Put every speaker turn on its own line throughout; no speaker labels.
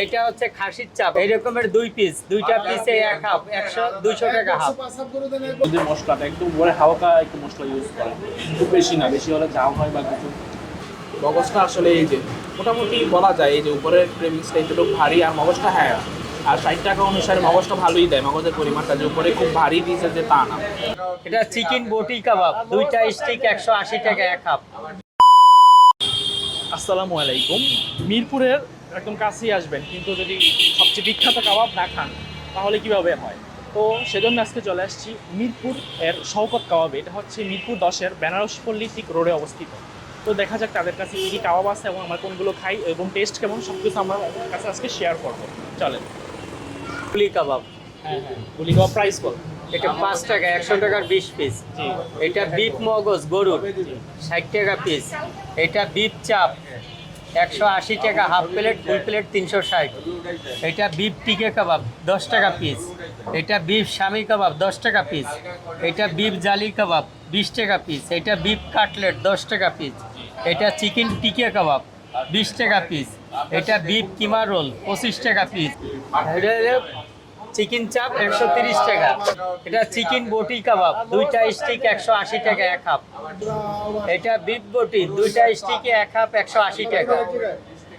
এইটা হচ্ছে খাসির চাপ। এই রকমের দুই পিস দুইটা পিসে এক হাফ একশো দুইশো টাকা হাফ।
যদি মশলাটা একটু উপরে হালকা একটু মশলা ইউজ করে খুব বেশি না বেশি হলে ঝাল হয় বা কিছু। মগজটা আসলে এই যে মোটামুটি বলা যায় এই যে উপরের প্রেমিক্সটা একটু ভারী আর মগজটা হ্যাঁ আর ষাট টাকা অনুসারে মগজটা ভালোই দেয় মগজের পরিমাণটা যে উপরে খুব ভারী দিয়েছে যে তা না।
এটা চিকেন বটি কাবাব দুইটা স্টিক একশো আশি টাকা এক হাফ।
আসসালামু আলাইকুম। মিরপুরের একদম কাছেই আসবেন কিন্তু যদি সবচেয়ে বিখ্যাত কাবাব না খান তাহলে কীভাবে হয়? তো সেজন্য আজকে চলে আসছি মিরপুর এর শওকত কাবাব। এটা হচ্ছে মিরপুর দশের বেনারসি পল্লী ঠিক রোডে অবস্থিত। তো দেখা যাক তাদের কাছে কী কী কাবাব আছে এবং আমরা কোনগুলো খাই এবং টেস্ট কেমন সব কিছু আমরা কাছে আজকে শেয়ার করব। চলেন।
পুলি কাবাব।
হ্যাঁ হ্যাঁ গুলি কাবাব প্রাইস বল
এটা পাঁচ টাকা একশো টাকার বিশ পিস এটা বিফ মগজ গরুর। ষাট টাকা পিস এটা বিফ চাপ। একশো আশি টাকা হাফ প্লেট, ফুল প্লেট তিনশো ষাট। এটা বিফ টিকে কাবাব, দশ টাকা পিস এটা বিফ স্বামী কাবাব, দশ টাকা পিস এটা বিফ জালি কাবাব, বিশ টাকা পিস এটা বিফ কাটলেট, দশ টাকা পিস এটা চিকেন টিকে কাবাব, বিশ টাকা পিস এটা বিফ কিমা রোল, পঁচিশ টাকা পিস চিকেন চাপ একশো তিরিশ টাকা। এটা চিকেন বটি কাবাব, দুইটা স্টিক একশো আশি টাকা, এক হাফ। এটা বিফ বটি, দুইটা স্টিকে এক হাফ, একশো আশি টাকা।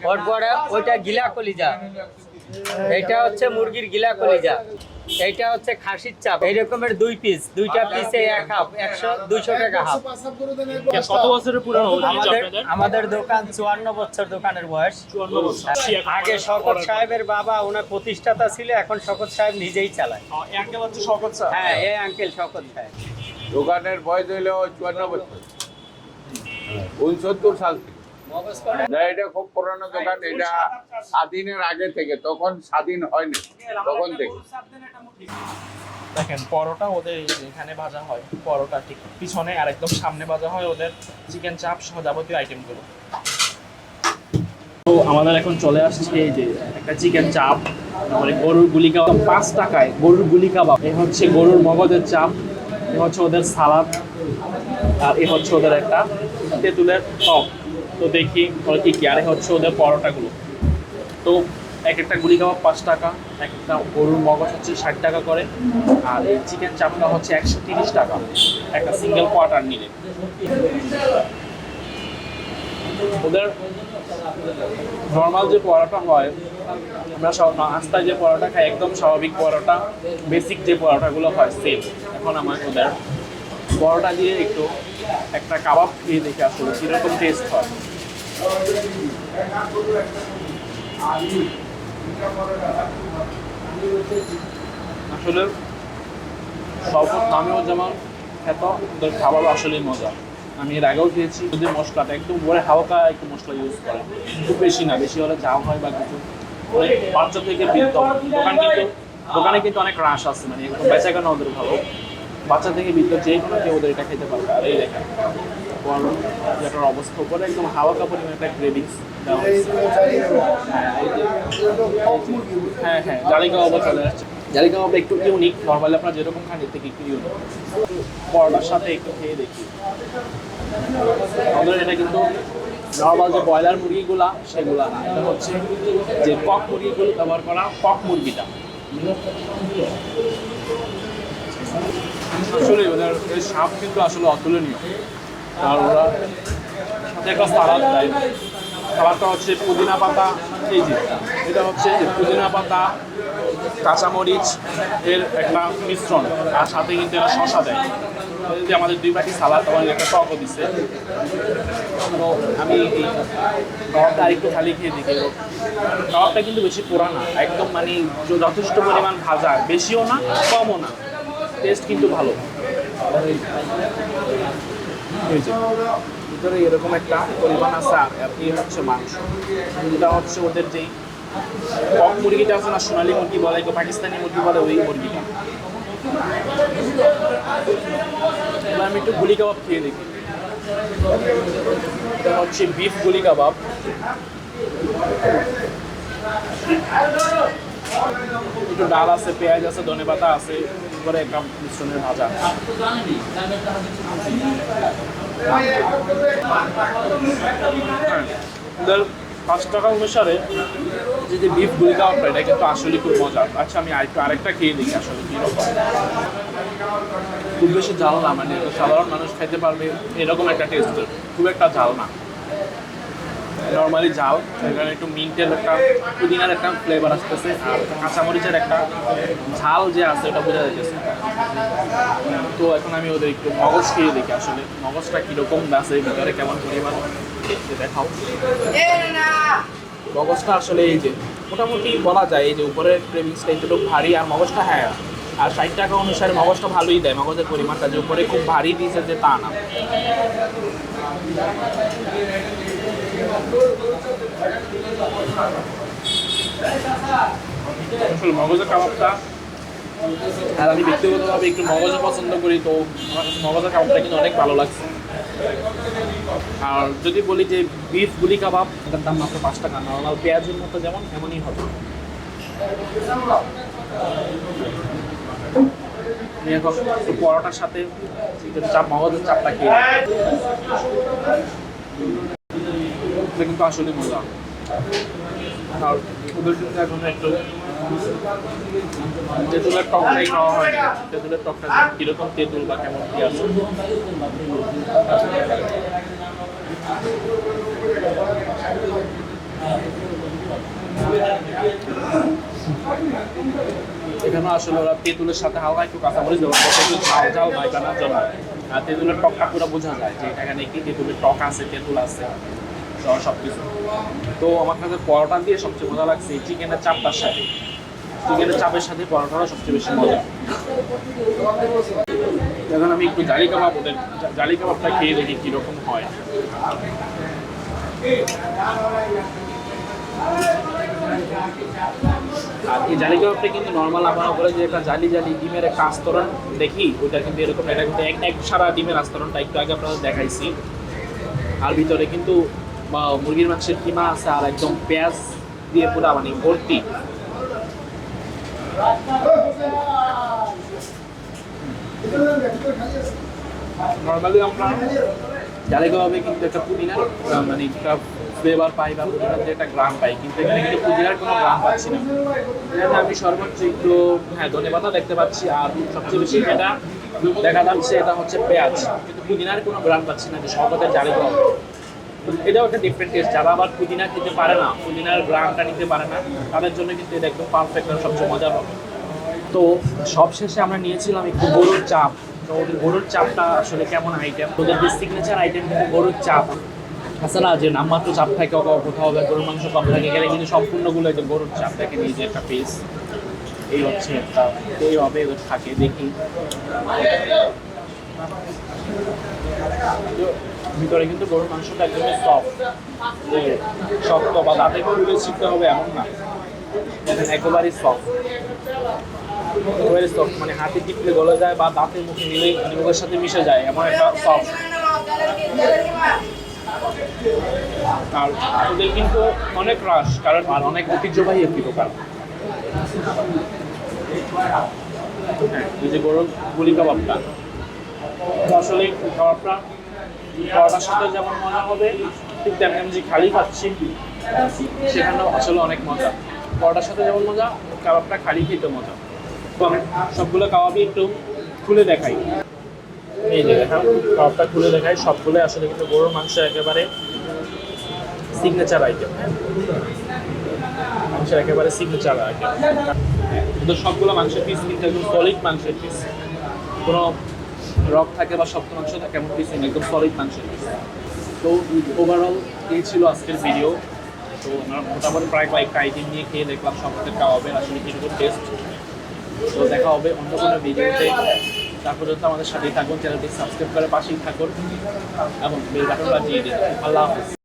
ওর পরে ওইটা গিলা কলিজা। এটা হচ্ছে মুরগির গিলা কলিজা। এইটা হচ্ছে খাসির চাপ। এই রকমের দুই পিস দুইটা পিসে এক হাফ একশো দুইশো টাকা হাফ
কত বছরের পুরনো
আমাদের আমাদের দোকান চুয়ান্ন বছর দোকানের বয়স। আগে শকত সাহেবের বাবা ওনার প্রতিষ্ঠাতা ছিল এখন শকত সাহেব নিজেই চালায়।
শওকত স্যার?
হ্যাঁ এই আঙ্কেল শকত সাহেব
দোকানের বয়স হইল চুয়ান্ন বছর। উনসত্তর সাল থেকে। খুব দোকান, এটা স্বাধীনের আগে থেকে, তখন স্বাধীন হয়নি, তখন থেকে।
দেখেন, পরোটা ওদের এখানে ভাজা হয়, পরোটা ঠিক পিছনে আর একদম সামনে ভাজা হয় ওদের চিকেন চাপ সহ যাবতীয় আইটেমগুলো তো আমাদের এখন চলে আসছে এই যে একটা চিকেন চাপ তারপরে গরুর গুলি কাবাব, পাঁচ টাকায় গরুর গুলি কাবাব। এ হচ্ছে গরুর মগজের চাপ এ হচ্ছে ওদের সালাদ, আর এ হচ্ছে ওদের একটা তেঁতুলের টক। তো দেখি কি কি আর হচ্ছে ওদের পরোটাগুলো। তো এক একটা গুলি কাবাব পাঁচ টাকা, এক একটা গরুর মগজ হচ্ছে ষাট টাকা করে, আর এই চিকেন চাপটা হচ্ছে একশো তিরিশ টাকা, একটা সিঙ্গেল কোয়ার্টার নিলে। ওদের নর্মাল যে পরোটা হয়, আমরা সব নাস্তায় যে পরোটা খাই, একদম স্বাভাবিক পরোটা বেসিক যে পরোটাগুলো হয় সেম এখন আমার ওদের পরোটা দিয়ে একটু একটা কাবাব খেয়ে দেখে আসলে কীরকম টেস্ট হয়। আসলে সব আমিও যেমন খেত, ওদের খাবার আসলেই মজা। আমি এর আগেও খেয়েছি, যদি মশলাটা একদম উপরে হালকা একটু মশলা ইউজ করে খুব বেশি না, বেশি হলে ঝাল হয় বা কিছু। বাচ্চা থেকে দোকান কিন্তু দোকানে কিন্তু অনেক রাশ আছে মানে বেচা কেন ওদের ভালো। বাচ্চা থেকে বৃদ্ধ যে কোনো কেউ ওদের এটা খেতে পারবে আর এই দেখা গরম অবস্থা উপরে একদম হালকা পরিমাণে একটা গ্রেভিংস হ্যাঁ, হ্যাঁ হ্যাঁ জালি চলে আসছে। জালি কাবাব একটু ইউনিক নর্মালি আপনারা যেরকম খান থেকে একটু ইউনিক পরোটার সাথে একটু খেয়ে দেখি। আমাদের এটা কিন্তু নর্মাল যে ব্রয়লার মুরগিগুলা সেগুলা না। এটা হচ্ছে যে কক মুরগিগুলো ব্যবহার করা কক মুরগিটা। আসলে ওদের সাপ কিন্তু আসলে অতুলনীয়। সাথে একটা সালাদ দেয় হচ্ছে পুদিনা পাতা এটা হচ্ছে পুদিনা পাতা, কাঁচামরিচ এর একটা মিশ্রণ, আর সাথে কিন্তু শশা দেয়। আমাদের দুই সালাদ একটা আমি কাবাবটা খেয়ে দেখি। কিন্তু বেশি পোড়া একদম মানে যথেষ্ট পরিমাণ ভাজা বেশিও না, কমও না। টেস্ট কিন্তু ভালো। ভিতরে এরকম একটা পরিমাণ আছে আর এই হচ্ছে মাংস। এটা হচ্ছে ওদের যেই কক মুরগিটা আছে না, সোনালি মুরগি বলে কেউ পাকিস্তানি মুরগি বলে, ওই মুরগিটা। আমি একটু গুলি কাবাব খেয়ে দেখি। এটা হচ্ছে বিফ গুলি কাবাব। একটু ডাল আছে, পেঁয়াজ আছে ধনে পাতা আছে। করে একটা মিশ্রণের ভাজা। হ্যাঁ, পাঁচ টাকা অনুসারে যে যে বিফ গুলি কাবাবটা এটা কিন্তু আসলে খুব মজা আচ্ছা আমি আরেকটু আরেকটা খেয়ে দেখি আসলে কীরকম খুব বেশি ঝাল না মানে সাধারণ মানুষ খেতে পারবে এরকম একটা টেস্ট খুব একটা ঝাল না। নর্মালি ঝাল, এখানে একটু মিন্টের একটা পুদিনার একটা ফ্লেভার আসতেছে, আর কাঁচামরিচের একটা ঝাল যে আছে ওটা বোঝা যাচ্ছে তো এখন আমি ওদের একটু মগজ খেয়ে দেখি আসলে, মগজটা কীরকম আছে, ভিতরে কেমন পরিমাণ দেখাও। মগজটা আসলে এই যে, মোটামুটি বলা যায় এই যে উপরের ক্রেভিংসটা একটু ভারী, আর মগজটা হ্যাঁ আর ষাট টাকা অনুসারে মগজটা ভালোই দেয়, মগজের পরিমাণটা যে উপরে খুব ভারী দিয়েছে যে তা না। আসলে মগজের কাবাবটা আর আমি ব্যক্তিগতভাবে একটু মগজও পছন্দ করি, তো আমার কাছে মগজের কাবাবটা কিন্তু অনেক ভালো লাগছে। আর যদি বলি যে বিফ গুলি কাবাব, এটার দাম মাত্র পাঁচ টাকা, নর্মাল পেঁয়াজের মতো যেমন এমনই হবে। পরোটার সাথে চাপ, মগজের চাপটা খেয়ে। এটা কিন্তু আসলে মজা। আর ওদের জন্য এখন একটু তেঁতুলের টকটাই খাওয়া হয় তেঁতুলের টকটা কীরকম তেঁতুল বা কেমন কি আছে। এখানে আসলে ওরা তেঁতুলের সাথে হালকা একটু কাঁচামরিচ ব্যবহার করছে একটু ঝাল ঝাল বাইকানোর জন্য। আর তেঁতুলের টকটা পুরো বোঝা যায় যে এখানে কি তেঁতুলের টক আছে, তেঁতুল আছে। সব সব কিছু তো আমার কাছে পরোটা দিয়ে সবচেয়ে মজা লাগছে চিকেনের চাপটার সাথে। চিকেনের চাপের সাথে পরোটাটা সবচেয়ে বেশি মজা। এখন আমি একটু জালি কাবাব ওদের জালি কাবাবটা খেয়ে দেখি কীরকম হয়। আর এই জালি কাবাবটা কিন্তু নর্মাল আমরা করে যে একটা জালি জালি ডিমের একটা আস্তরণ, দেখি, ওইটা কিন্তু এরকম, এটা কিন্তু এক এক সারা ডিমের আস্তরণটা একটু আগে আপনাদের দেখাইছি। আর ভিতরে কিন্তু মুরগির মাংসের কিমা আছে আর একদম পেঁয়াজ দিয়ে পুরা মানে ভর্তি। নর্মালি আমরা জালে কাবাবে কিন্তু একটা পুদিনার মানে একটা ফ্লেভার পাই বা পুদিনার একটা গ্রাম পাই কিন্তু এখানে কিন্তু পুদিনার কোনো গ্রাম পাচ্ছি না। এখানে আমি সর্বোচ্চ একটু হ্যাঁ ধনে পাতা দেখতে পাচ্ছি। আর সবচেয়ে বেশি যেটা দেখা যাচ্ছে, এটা হচ্ছে পেঁয়াজ। কিন্তু পুদিনার কোনো গ্রাম পাচ্ছি না, যে শরবতের জালে কাবাব এটাও একটা ডিফারেন্ট টেস্ট যারা আবার পুদিনা খেতে পারে না, পুদিনার গ্রামটা নিতে পারে না, তাদের জন্য কিন্তু এটা একদম পারফেক্ট সবচেয়ে মজার হবে। তো সবশেষে আমরা নিয়েছিলাম একটু গরুর চাপ। তো ওদের গরুর চাপটা আসলে কেমন আইটেম ওদের যে সিগনেচার আইটেম কিন্তু গরুর চাপ। আছে যে নামমাত্র চাপ থাকে কোথাও গরুর মাংস কম থাকে, গেলে কিন্তু সম্পূর্ণগুলো যে গরুর চাপ নিয়ে যে একটা পিস এই হচ্ছে একটা, এই হবে থাকে, দেখি। ভিতরে কিন্তু গরুর মাংসটা একদমই সফট শক্ত বা দাঁতে খুলে শিখতে হবে এমন না। দেখেন একেবারেই সফট একেবারে সফট মানে হাতে টিপলে গলে যায় বা দাঁতের মুখে নিলে মুখের সাথে মিশে যায়, এমন একটা সফট আর ওদের কিন্তু অনেক রাশ কারণ আর অনেক ঐতিহ্যবাহী একটি দোকান। হ্যাঁ এই যে গরুর গুলি কাবাবটা। আসলে কাবাবটা খাওয়াটার সাথে যেমন মজা হবে, ঠিক তেমনি আমি যে খালি খাচ্ছি। সেখানেও আসলে অনেক মজা। পরোটার সাথে যেমন মজা, কাবাবটা খালি খেতে মজা। তো আমি সবগুলো কাবাবই একটু খুলে দেখাই। এই যে দেখাও কাবাবটা খুলে দেখাই। সবগুলো আসলে কিন্তু গরুর মাংস একেবারে সিগনেচার আইটেম হ্যাঁ মাংসের একেবারে সিগনেচার আইটেম কিন্তু সবগুলো মাংসের পিস কিন্তু একদম সলিড মাংসের পিস কোনো রক থাকে বা শক্ত মাংস থাকে, এমন কিছু নেই। একদম সলিড মাংস। তো ওভারঅল এই ছিল আজকের ভিডিও তো আমরা মোটামুটি প্রায় কয়েকটা আইটেম নিয়ে খেয়ে দেখলাম সবথেকে হবে, আসলে কীরকম টেস্ট তো দেখা হবে অন্য কোনো ভিডিওতে তার পর্যন্ত আমাদের সাথেই থাকুন চ্যানেলটি সাবস্ক্রাইব করে পাশেই থাকুন। এবং বেল বাটন বাজিয়ে দিন। আল্লাহ হাফিজ।